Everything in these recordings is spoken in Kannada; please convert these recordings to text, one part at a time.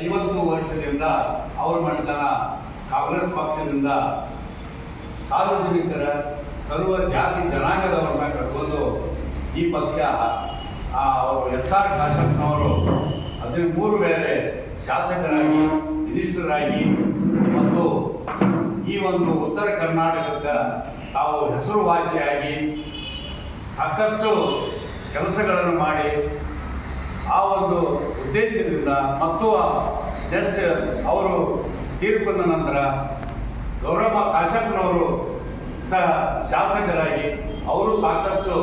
ಐವತ್ತು ವರ್ಷದಿಂದ ಅವ್ರ ಮನೆತನ ಕಾಂಗ್ರೆಸ್ ಪಕ್ಷದಿಂದ ಸಾರ್ವಜನಿಕರ ಸರ್ವ ಜಾತಿ ಜನಾಂಗದವ್ರನ್ನ ಕರ್ಕೊಂಡು ಈ ಪಕ್ಷ ಅವರು ಎಸ್ ಆರ್ ಕಾಶಪ್ಪನವರು ಹದಿಮೂರು ಬೇರೆ ಶಾಸಕರಾಗಿ, ಮಿನಿಸ್ಟರಾಗಿ ಮತ್ತು ಈ ಒಂದು ಉತ್ತರ ಕರ್ನಾಟಕಕ್ಕೆ ತಾವು ಹೆಸರುವಾಸಿಯಾಗಿ ಸಾಕಷ್ಟು ಕೆಲಸಗಳನ್ನು ಮಾಡಿ ಆ ಒಂದು ಉದ್ದೇಶದಿಂದ ಮತ್ತು ಜಸ್ಟ್ ಅವರು ತೀರ್ಪಿನ ನಂತರ ಗೌರವ ಕಾಶಪ್ಪನವರು ಸಹ ಶಾಸಕರಾಗಿ ಅವರು ಸಾಕಷ್ಟು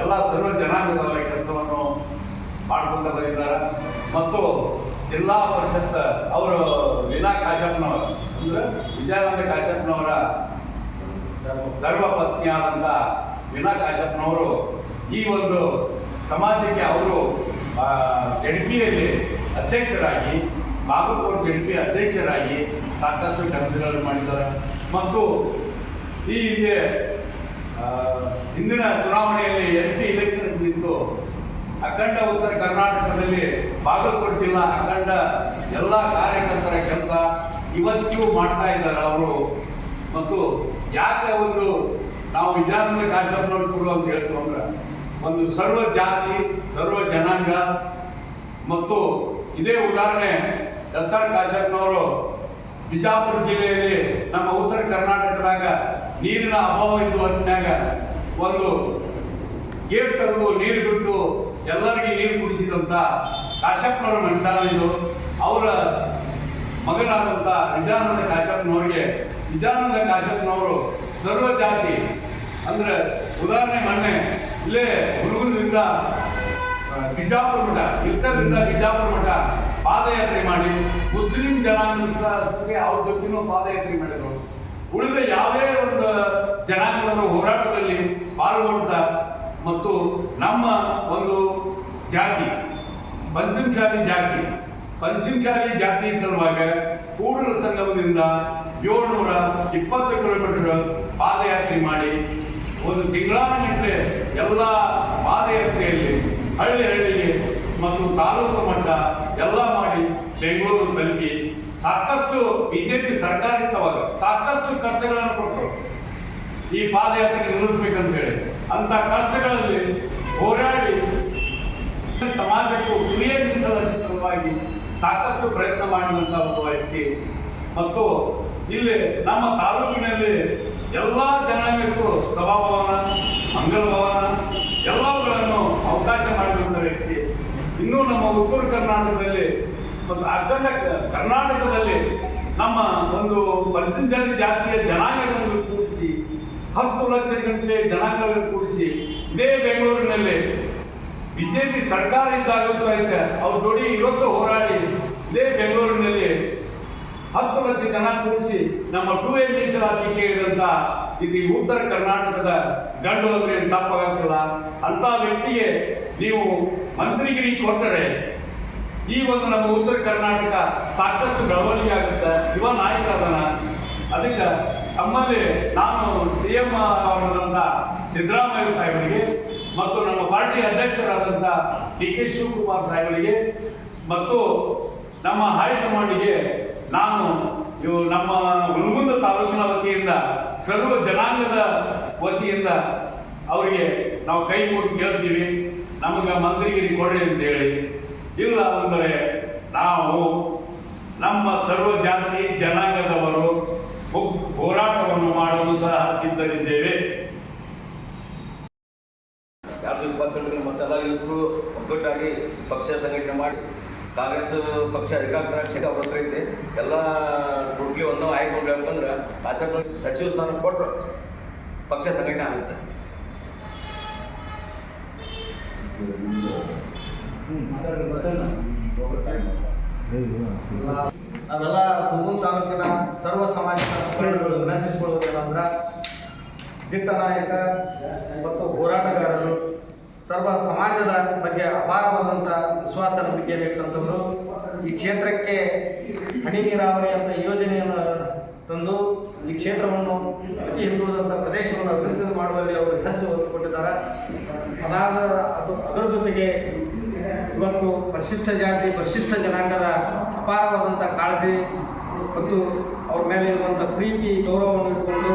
ಎಲ್ಲ ಸರ್ವ ಜನಾಂಗದವರ ಕೆಲಸವನ್ನು ಮಾಡ್ಕೊಂತ ಬಂದಿದ್ದಾರೆ ಮತ್ತು ಜಿಲ್ಲಾ ಪರಿಷತ್ ಅವರು ಲೀಲಾ ಕಾಶಪ್ಪನವರು, ಅಂದ್ರೆ ವಿಜಯಾನಂದ ಕಾಶಪ್ಪನವರ ಧರ್ಮ ಪತ್ನಿಯಾದಂಥ ವೀಣಾ ಕಾಶ್ಯಪ್ನವರು ಈ ಒಂದು ಸಮಾಜಕ್ಕೆ ಅವರು ಜಡ್ಪಿಯಲ್ಲಿ ಅಧ್ಯಕ್ಷರಾಗಿ, ಬಾಗಲಕೋಟೆ ಜಡ್ಪಿ ಅಧ್ಯಕ್ಷರಾಗಿ ಸಾಕಷ್ಟು ಕೆಲಸಗಳನ್ನು ಮಾಡಿದ್ದಾರೆ. ಮತ್ತು ಈ ಹಿಂದೆ ಹಿಂದಿನ ಚುನಾವಣೆಯಲ್ಲಿ ಎಂ ಪಿ ಇಲೆಕ್ಷನ್ ನಿಂತು ಅಖಂಡ ಉತ್ತರ ಕರ್ನಾಟಕದಲ್ಲಿ ಬಾಗಲಕೋಟೆ ಜಿಲ್ಲಾ ಅಖಂಡ ಎಲ್ಲ ಕಾರ್ಯಕರ್ತರ ಕೆಲಸ ಇವತ್ತಿಗೂ ಮಾಡ್ತಾ ಇದ್ದಾರೆ ಅವರು. ಮತ್ತು ಯಾಕೆ ಒಂದು ನಾವು ಕಾಶ್ಯಪ್ನವ್ರು ಕೂಡ ಅಂತ ಹೇಳ್ತೀವಿ ಒಂದು ಸರ್ವ ಜಾತಿ, ಸರ್ವ ಜನಾಂಗ ಮತ್ತು ಇದೇ ಉದಾಹರಣೆ ಎಸ್ ಆರ್ ಕಾಶ್ಯಪ್ನವರು ಬಿಜಾಪುರ ಜಿಲ್ಲೆಯಲ್ಲಿ ನಮ್ಮ ಉತ್ತರ ಕರ್ನಾಟಕದಾಗ ನೀರಿನ ಅಭಾವ ಇದ್ದು ಹೊತ್ತಿನಾಗ ಒಂದು ಗೇಟ್ ತೆಗೆದು ನೀರು ಬಿಟ್ಟು ಎಲ್ಲರಿಗೆ ನೀರು ಕುಡಿಸಿದಂತ ಕಾಶ್ಯಪ್ನವರ ಮನೆತನ ಇದು. ಅವರ ಮಗನಾದಂಥ ವಿಜಾನಂದ ಕಾಶಪ್ಪನವರಿಗೆ ವಿಜಾನಂದ ಕಾಶಪ್ಪನವರು ಸರ್ವ ಜಾತಿ ಅಂದ್ರೆ ಉದಾಹರಣೆ ಮೊನ್ನೆ, ಇಲ್ಲೇ ಹುಡುಗರಿಂದ ಬಿಜಾಪುರ ಮಠ, ಇಲ್ಕರಿಂದ ಬಿಜಾಪುರ ಮಠ ಪಾದಯಾತ್ರೆ ಮಾಡಿ, ಮುಸ್ಲಿಂ ಜನಾಂಗದ ಸಹ ಅವ್ರ ಜೊತೆನೂ ಪಾದಯಾತ್ರೆ ಮಾಡಿದ್ರು. ಉಳಿದ ಯಾವುದೇ ಒಂದು ಜನಾಂಗದವರು ಹೋರಾಟದಲ್ಲಿ ಪಾಲ್ಗೊಳ್ತಾ ಮತ್ತು ನಮ್ಮ ಒಂದು ಜಾತಿ ಪಂಚಮಶಾಲಿ ಜಾತಿ ಪಂಚಮಶಾಲಿ ಜಾತಿ ಸಲುವಾಗಿ ಕೂಡಲ ಸಂಗಮದಿಂದ ಏಳ್ನೂರ ಇಪ್ಪತ್ತು ಕಿಲೋಮೀಟರ್ ಪಾದಯಾತ್ರೆ ಮಾಡಿ ಒಂದು ತಿಂಗಳಾನಗಟ್ಟಲೆ ಎಲ್ಲ ಪಾದಯಾತ್ರೆಯಲ್ಲಿ ಹಳ್ಳಿ ಹಳ್ಳಿಗೆ ಮತ್ತು ತಾಲೂಕು ಮಟ್ಟ ಎಲ್ಲ ಮಾಡಿ ಬೆಂಗಳೂರು ತಲುಪಿ ಸಾಕಷ್ಟು ಬಿಜೆಪಿ ಸರ್ಕಾರ ಇತ್ತವಾಗ ಸಾಕಷ್ಟು ಖರ್ಚುಗಳನ್ನು ಕೊಟ್ಟರು. ಈ ಪಾದಯಾತ್ರೆ ನಿಲ್ಲಿಸ್ಬೇಕಂತ ಹೇಳಿ. ಅಂತ ಕಷ್ಟಗಳಲ್ಲಿ ಹೋರಾಡಿ ಸಮಾಜಕ್ಕೂ ಕ್ರಿಯೆ ಮೀಸಲಾತಿ ಸಲುವಾಗಿ ಸಾಕಷ್ಟು ಪ್ರಯತ್ನ ಮಾಡಿದಂತ ಒಬ್ಬ ವ್ಯಕ್ತಿ. ಮತ್ತು ಇಲ್ಲಿ ನಮ್ಮ ತಾಲೂಕಿನಲ್ಲಿ ಎಲ್ಲ ಜನಾಂಗಕ್ಕೂ ಸಭಾಭವನ ಇನ್ನೂ ನಮ್ಮ ಉತ್ತರ ಕರ್ನಾಟಕದಲ್ಲಿ ಮತ್ತು ಅಖಂಡ ಕರ್ನಾಟಕದಲ್ಲಿ ನಮ್ಮ ಒಂದು ಪಂಚಜಾತಿ ಜಾತಿಯ ಜನಾಂಗಗಳನ್ನು ಕೂಡಿಸಿ ಹತ್ತು ಲಕ್ಷ ಗಂಟೆ ಜನಾಂಗಗಳನ್ನು ಕೂಡಿಸಿ ಇದೇ ಬೆಂಗಳೂರಿನಲ್ಲಿ ಬಿಜೆಪಿ ಸರ್ಕಾರ ಇದ್ದಾಗಲೂ ಸಹಿತ ಅವ್ರ ಜೋಡಿ ಇವತ್ತು ಹೋರಾಡಿ ಇದೇ ಬೆಂಗಳೂರಿನಲ್ಲಿ ಹತ್ತು ಲಕ್ಷ ಜನ ಕೂಡಿಸಿ ನಮ್ಮ ಟೂ ಎ ಮೀಸಲಾತಿ ಕೇಳಿದಂತ ಇದು ಉತ್ತರ ಕರ್ನಾಟಕದ ಗಂಡು ಅಂದ್ರೆ ಏನ್ ತಪ್ಪಾಗಲ್ಲ ಅಂತ ವ್ಯಕ್ತಿಗೆ ನೀವು ಮಂತ್ರಿಗಿರಿ ಕೊಟ್ಟರೆ ಈ ಒಂದು ನಮ್ಮ ಉತ್ತರ ಕರ್ನಾಟಕ ಸಾಕಷ್ಟು ಬೆಳವಣಿಗೆ ಆಗುತ್ತೆ. ಯುವ ನಾಯಕ ಅದನ್ನ ಅದಕ್ಕೆ ತಮ್ಮಲ್ಲಿ ನಾನು ಸಿ ಎಂ ಸಿದ್ದರಾಮಯ್ಯ ಸಾಹೇಬರಿಗೆ ಮತ್ತು ನಮ್ಮ ಪಾರ್ಟಿ ಅಧ್ಯಕ್ಷರಾದಂಥ ಡಿ ಕೆ ಶಿವಕುಮಾರ್ ಸಾಹೇಬರಿಗೆ ಮತ್ತು ನಮ್ಮ ಹೈಕಮಾಂಡ್ಗೆ ನಾನು ಇವು ನಮ್ಮ ತಾಲೂಕಿನ ವತಿಯಿಂದ, ಸರ್ವ ಜನಾಂಗದ ವತಿಯಿಂದ ಅವರಿಗೆ ನಾವು ಕೈ ಮುಗಿ ಕೇಳ್ತೀವಿ. ನಮಗೆ ಮಂತ್ರಿಗಿರಿ ಕೊಡ್ರಿ ಅಂತ ಹೇಳಿ ಇಲ್ಲ ಅಂದರೆ ನಾವು ನಮ್ಮ ಸರ್ವ ಜಾತಿ ಜನಾಂಗದವರು ಹೋರಾಟವನ್ನು ಮಾಡಲು ಸಹ ಸಿದ್ಧರಿದ್ದೇವೆ. ಎರಡು ಸಾವಿರದ ಇಪ್ಪತ್ತೆರಡರಲ್ಲಿ ಮತ್ತೆಲ್ಲ ಇಬ್ಬರು ಒಗ್ಗಟ್ಟಾಗಿ ಪಕ್ಷ ಸಂಘಟನೆ ಮಾಡಿ. ಕಾಂಗ್ರೆಸ್ ಪಕ್ಷ ಅಧಿಕಾರ ಕ್ಷೇತ್ರ ಅವ್ರ ಹತ್ರ ಎಲ್ಲ ಟೋಟ್ಲಿ ಒಂದು ಆಯ್ಕೆ ಮಾಡ್ಬೇಕಂದ್ರೆ ಶಾಸಕ ಸಚಿವ ಸ್ಥಾನ ಕೊಟ್ಟರು ಪಕ್ಷ ಸಂಘಟನೆ ಆಗುತ್ತೆ. ನಾವೆಲ್ಲ ಕುಂದೂರು ತಾಲೂಕಿನ ಸರ್ವ ಸಮಾಜದ ಮುಖಂಡರುಗಳು ವಿನಂತಿಸಿಕೊಳ್ಳುವುದೇನಂದ್ರೆ ದಿಟ್ಟ ನಾಯಕ, ಮತ್ತು ಹೋರಾಟಗಾರರು ಸರ್ವ ಸಮಾಜದ ಬಗ್ಗೆ ಅಪಾರವಾದಂಥ ವಿಶ್ವಾಸ ನಂಬಿಕೆ ಈ ಕ್ಷೇತ್ರಕ್ಕೆ ಹನಿ ನೀರಾವರಿ ಅಂತ ಯೋಜನೆಯನ್ನು ತಂದು ಈ ಕ್ಷೇತ್ರವನ್ನು ಅತಿ ಹಿಂದುಳಿದಂಥ ಪ್ರದೇಶವನ್ನು ಅಭಿವೃದ್ಧಿ ಮಾಡುವಲ್ಲಿ ಅವರು ಹೆಚ್ಚು ಒತ್ತು ಕೊಟ್ಟಿದ್ದಾರೆ ಅದಾದ ಅದು ಅದರ ಜೊತೆಗೆ ಇವತ್ತು ಪರಿಶಿಷ್ಟ ಜಾತಿ, ಪರಿಶಿಷ್ಟ ಜನಾಂಗದ ಅಪಾರವಾದಂಥ ಕಾಳಜಿ ಮತ್ತು ಅವ್ರ ಮೇಲೆ ಇರುವಂಥ ಪ್ರೀತಿ, ಗೌರವವನ್ನು ಇಟ್ಕೊಂಡು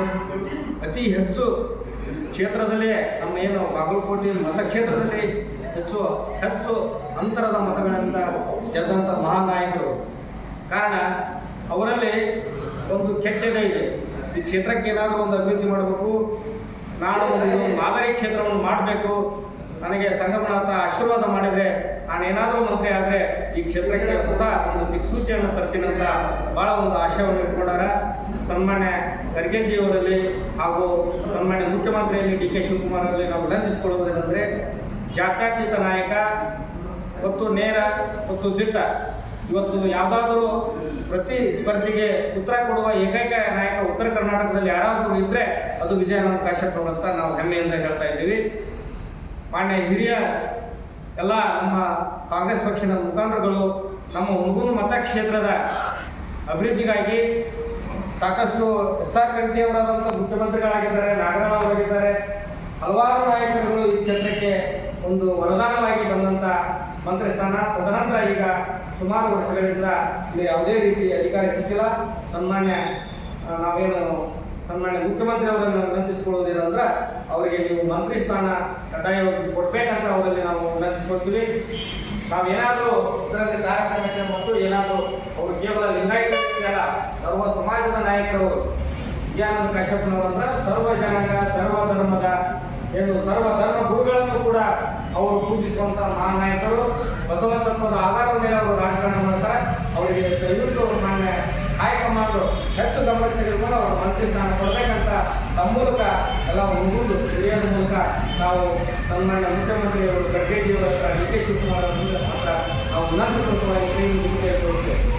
ಅತಿ ಹೆಚ್ಚು ಕ್ಷೇತ್ರದಲ್ಲೇ ನಮ್ಮ ಏನು ಬಾಗಲಕೋಟೆ ಮತಕ್ಷೇತ್ರದಲ್ಲಿ ಹೆಚ್ಚು ಹೆಚ್ಚು ಅಂತರದ ಮತಗಳಿಂದ ಗೆದ್ದಂಥ ಮಹಾನ್ ನಾಯಕರು ಕಾರಣ, ಅವರಲ್ಲಿ ಒಂದು ಕೆಚ್ಚದೆ ಇದೆ. ಈ ಕ್ಷೇತ್ರಕ್ಕೆ ಏನಾದರೂ ಒಂದು ಅಭಿವೃದ್ಧಿ ಮಾಡಬೇಕು, ನಾನು ಮಾದರಿ ಕ್ಷೇತ್ರವನ್ನು ಮಾಡಬೇಕು, ನನಗೆ ಸಂಗಮನಾಥ ಆಶೀರ್ವಾದ ಮಾಡಿದರೆ ನಾನು ಏನಾದರೂ ಮಂತ್ರಿ ಆದರೆ ಈ ಕ್ಷೇತ್ರಕ್ಕೆ ಹೊಸ ಒಂದು ದಿಕ್ಸೂಚಿಯನ್ನು ತರ್ತೀನಿ ಅಂತ ಭಾಳ ಒಂದು ಆಶಯವನ್ನು ಇಟ್ಕೊಂಡಾರ ಸನ್ಮಾನ್ಯ ಖರ್ಗೆಜಿಯವರಲ್ಲಿ ಹಾಗೂ ಸನ್ಮಾನ್ಯ ಮುಖ್ಯಮಂತ್ರಿಯಲ್ಲಿ ಡಿ ಕೆ ಶಿವಕುಮಾರ್ ಅವರಲ್ಲಿ ನಾವು ವಿನಂತಿಸಿಕೊಳ್ಳುವುದೇನೆಂದರೆ ಜಾತ್ಯತೀತ ನಾಯಕ, ಮತ್ತು ನೇರ ಮತ್ತು ದಿಟ್ಟ. ಇವತ್ತು ಯಾವುದಾದರೂ ಪ್ರತಿ ಸ್ಪರ್ಧೆಗೆ ಉತ್ತರ ಕೊಡುವ ಏಕೈಕ ನಾಯಕ ಉತ್ತರ ಕರ್ನಾಟಕದಲ್ಲಿ ಯಾರಾದರೂ ಇದ್ದರೆ ಅದು ವಿಜಯಾನಂದ ಕಾಶ್ಯಪ್ ಅವರು ಅಂತ ನಾವು ಹೆಮ್ಮೆಯಿಂದ ಹೇಳ್ತಾ ಇದ್ದೀವಿ. ಮಾನ್ಯ ಹಿರಿಯ ಎಲ್ಲ ನಮ್ಮ ಕಾಂಗ್ರೆಸ್ ಪಕ್ಷದ ಮುಖಂಡರುಗಳು, ನಮ್ಮ ಹುಣಗುನ ಮತಕ್ಷೇತ್ರದ ಅಭಿವೃದ್ಧಿಗಾಗಿ ಸಾಕಷ್ಟು ಎಸ್ ಆರ್ ಕಂಠಿಯವರಾದಂಥ ಮುಖ್ಯಮಂತ್ರಿಗಳಾಗಿದ್ದಾರೆ ನಾಗರಾವ್ ಅವರಾಗಿದ್ದಾರೆ ಹಲವಾರು ನಾಯಕರುಗಳು ಈ ಕ್ಷೇತ್ರಕ್ಕೆ ಒಂದು ವರದಾನವಾಗಿ ಬಂದಂಥ ಮಂತ್ರಿ ಸ್ಥಾನ ತದನಂತರ ಈಗ ಸುಮಾರು ವರ್ಷಗಳಿಂದ ಇಲ್ಲಿ ಯಾವುದೇ ರೀತಿ ಅಧಿಕಾರಿ ಸಿಕ್ಕಿಲ್ಲ. ಸನ್ಮಾನ್ಯ ನಾವೇನು ಸನ್ಮಾನ್ಯ ಮುಖ್ಯಮಂತ್ರಿ ಅವರನ್ನು ವಿನಂತಿಸಿಕೊಳ್ಳುವುದೇನಂದ್ರೆ ಅವರಿಗೆ ನೀವು ಮಂತ್ರಿ ಸ್ಥಾನ ಕಡ್ಡಾಯವಾಗಿ ಕೊಡಬೇಕಂತ ಅವರಲ್ಲಿ ನಾವು ವಿನಂತಿಸ್ಕೊಳ್ತೀವಿ. ನಾವೇನಾದರೂ ಇದರಲ್ಲಿ ಕಾರ್ಯಕ್ರಮಕ್ಕೆ ಮತ್ತು ಏನಾದರೂ ಅವರು ಕೇವಲ ಲಿಂಗಾಯತ ಸರ್ವ ಸಮಾಜದ ನಾಯಕರು, ವಿದ್ಯಾನಂದ ಕಾಶ್ಯಪ್ಪನವರಂದ್ರೆ ಸರ್ವ ಜನಾಂಗ, ಸರ್ವ ಧರ್ಮದ, ಏನು ಸರ್ವ ಪೂಜಿಸುವಂತ ಮಹಾನ್ ನಾಯಕರು ಆಧಾರದ ಮೇಲೆ ಅವರು ರಾಜಕಾರಣ ಮಾಡ್ತಾರೆ. ಅವರಿಗೆ ದಯವಿಟ್ಟು ಮಾನ್ಯ ಹೈಕಮಾಂಡ್ ಹೆಚ್ಚು ಗಮನ ತೆಗೆದುಕೊಂಡು ಅವರ ಮಂತ್ರಿ ಸ್ಥಾನ ಕೊಡಬೇಕಂತ ತಮ್ಮ ಮೂಲಕ ಎಲ್ಲ ಮುಗಿದು ಹಿರಿಯರ ಮೂಲಕ ನಾವು ಸನ್ಮಾನ್ಯ ಮುಖ್ಯಮಂತ್ರಿಯವರು ಖರ್ಗೆಜಿಯವರ ಡಿ ಕೆ ಶಿವಕುಮಾರ್ ಅವರ ಮೂಲಕ ನಾವು ವಿನಂತಿಪೂರ್ವಕವಾಗಿ ಕೈ ಮುಗಿದು